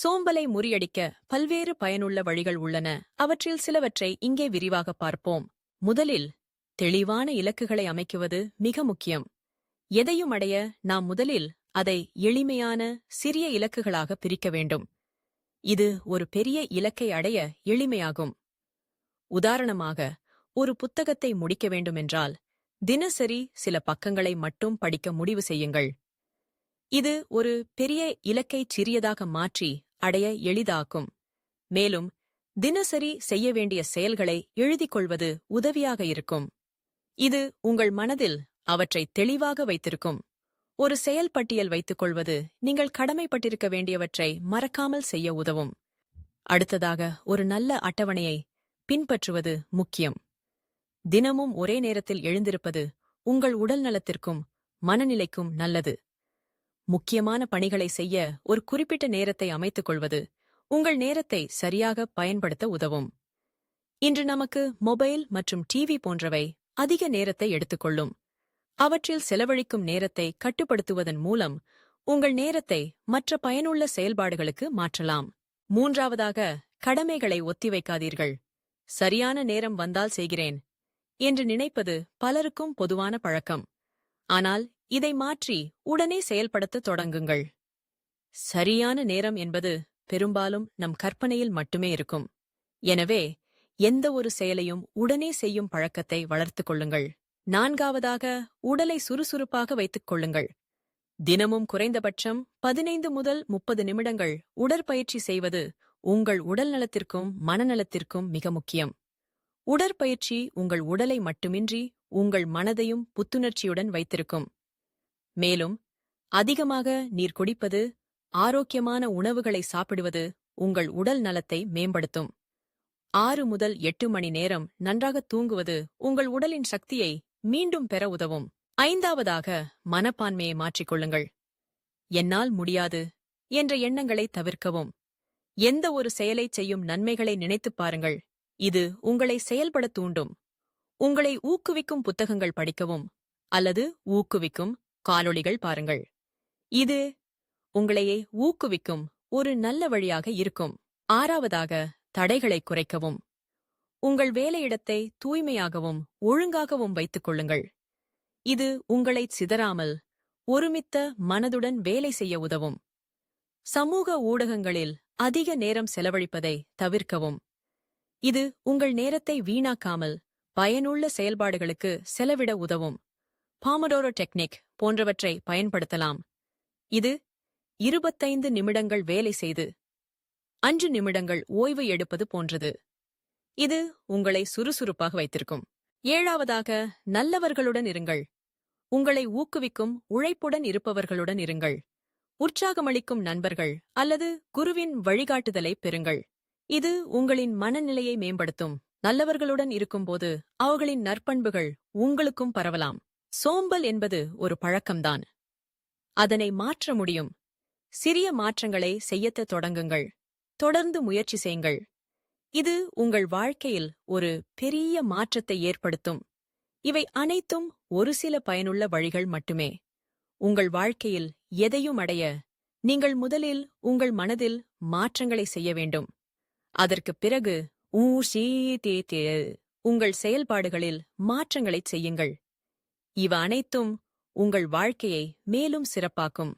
சோம்பலை முறியடிக்க பல்வேறு பயனுள்ள வழிகள் உள்ளன. அவற்றில் சிலவற்றை இங்கே விரிவாக பார்ப்போம். முதலில் தெளிவான இலக்குகளை அமைக்குவது மிக முக்கியம். எதையும் அடைய நாம் முதலில் அதை எளிமையான சிறிய இலக்குகளாக பிரிக்க வேண்டும். இது ஒரு பெரிய இலக்கை அடைய எளிமையாகும். உதாரணமாக ஒரு புத்தகத்தை முடிக்க வேண்டுமென்றால் தினசரி சில பக்கங்களை மட்டும் படிக்க முடிவு செய்யுங்கள். இது ஒரு பெரிய இலக்கை சிறியதாக மாற்றி அடைய எளிதாக்கும். மேலும் தினசரி செய்ய வேண்டிய செயல்களை எழுதிக் கொள்வது உதவியாக இருக்கும். இது உங்கள் மனதில் அவற்றை தெளிவாக வைத்திருக்கும். ஒரு செயல் பட்டியல் வைத்துக் கொள்வது நீங்கள் கடமைப்பட்டிருக்க வேண்டியவற்றை மறக்காமல் செய்ய உதவும். அடுத்ததாக ஒரு நல்ல அட்டவணையை பின்பற்றுவது முக்கியம். தினமும் ஒரே நேரத்தில் எழுந்திருப்பது உங்கள் உடல் நலத்திற்கும் மனநிலைக்கும் நல்லது. முக்கியமான பணிகளை செய்ய ஒரு குறிப்பிட்ட நேரத்தை அமைத்துக் கொள்வது உங்கள் நேரத்தை சரியாக பயன்படுத்த உதவும். இன்று நமக்கு மொபைல் மற்றும் டிவி போன்றவை அதிக நேரத்தை எடுத்துக்கொள்ளும் அவற்றில் செலவழிக்கும் நேரத்தை கட்டுப்படுத்துவதன் மூலம் உங்கள் நேரத்தை மற்ற பயனுள்ள செயல்பாடுகளுக்கு மாற்றலாம். மூன்றாவதாக கடமைகளை ஒத்திவைக்காதீர்கள். சரியான நேரம் வந்தால் செய்கிறேன் என்று நினைப்பது பலருக்கும் பொதுவான பழக்கம். ஆனால் இதை மாற்றி உடனே செயல்படுத்த தொடங்குங்கள். சரியான நேரம் என்பது பெரும்பாலும் நம் கற்பனையில் மட்டுமே இருக்கும். எனவே எந்த ஒரு செயலையும் உடனே செய்யும் பழக்கத்தை வளர்த்துக் கொள்ளுங்கள். நான்காவதாக உடலை சுறுசுறுப்பாக வைத்துக் கொள்ளுங்கள். தினமும் குறைந்தபட்சம் பதினைந்து முதல் முப்பது நிமிடங்கள் உடற்பயிற்சி செய்வது உங்கள் உடல் நலத்திற்கும் மனநலத்திற்கும் மிக முக்கியம். உடற்பயிற்சி உங்கள் உடலை மட்டுமின்றி உங்கள் மனதையும் புத்துணர்ச்சியுடன் வைத்திருக்கும். மேலும் அதிகமாக நீர் குடிப்பது ஆரோக்கியமான உணவுகளை சாப்பிடுவது உங்கள் உடல் நலத்தை மேம்படுத்தும். ஆறு முதல் எட்டு மணி நேரம் நன்றாக தூங்குவது உங்கள் உடலின் சக்தியை மீண்டும் பெற உதவும். ஐந்தாவதாக மனப்பான்மையை மாற்றிக்கொள்ளுங்கள் என்னால் முடியாது என்ற எண்ணங்களை தவிர்க்கவும். எந்த ஒரு செயலைச் செய்யும் நன்மைகளை நினைத்துப் பாருங்கள். இது உங்களை செயல்பட தூண்டும். உங்களை ஊக்குவிக்கும் புத்தகங்கள் படிக்கவும் அல்லது ஊக்குவிக்கும் காலொளிகள் பாருங்கள். இது உங்களையே ஊக்குவிக்கும் ஒரு நல்ல வழியாக இருக்கும். ஆறாவதாக தடைகளை குறைக்கவும். உங்கள் வேலையிடத்தை தூய்மையாகவும் ஒழுங்காகவும் வைத்துக் கொள்ளுங்கள். இது உங்களை சிதறாமல் ஒருமித்த மனதுடன் வேலை செய்ய உதவும். சமூக ஊடகங்களில் அதிக நேரம் செலவழிப்பதை தவிர்க்கவும். இது உங்கள் நேரத்தை வீணாக்காமல் பயனுள்ள செயல்பாடுகளுக்கு செலவிட உதவும். பாமடோரோ டெக்னிக் போன்றவற்றை பயன்படுத்தலாம். இது இருபத்தைந்து நிமிடங்கள் வேலை செய்து அஞ்சு நிமிடங்கள் ஓய்வு எடுப்பது போன்றது. இது உங்களை சுறுசுறுப்பாக வைத்திருக்கும். ஏழாவதாக நல்லவர்களுடன் இருங்கள். உங்களை ஊக்குவிக்கும் உழைப்புடன் இருப்பவர்களுடன் இருங்கள். உற்சாகமளிக்கும் நண்பர்கள் அல்லது குருவின் வழிகாட்டுதலை பெறுங்கள். இது உங்களின் மனநிலையை மேம்படுத்தும். நல்லவர்களுடன் இருக்கும்போது அவர்களின் நற்பண்புகள் உங்களுக்கும் பரவலாம். சோம்பல் என்பது ஒரு பழக்கம்தான். அதனை மாற்ற முடியும். சிறிய மாற்றங்களை செய்யத்த தொடங்குங்கள். தொடர்ந்து முயற்சி செய்யுங்கள். இது உங்கள் வாழ்க்கையில் ஒரு பெரிய மாற்றத்தை ஏற்படுத்தும். இவை அனைத்தும் ஒரு சில பயனுள்ள வழிகள் மட்டுமே. உங்கள் வாழ்க்கையில் எதையும் அடைய நீங்கள் முதலில் உங்கள் மனதில் மாற்றங்களை செய்ய வேண்டும். அதற்குப் பிறகு ஊ சீ தே தே உங்கள் செயல்பாடுகளில் மாற்றங்களைச் செய்யுங்கள். இவ அனைத்தும் உங்கள் வாழ்க்கையை மேலும் சிறப்பாக்கும்.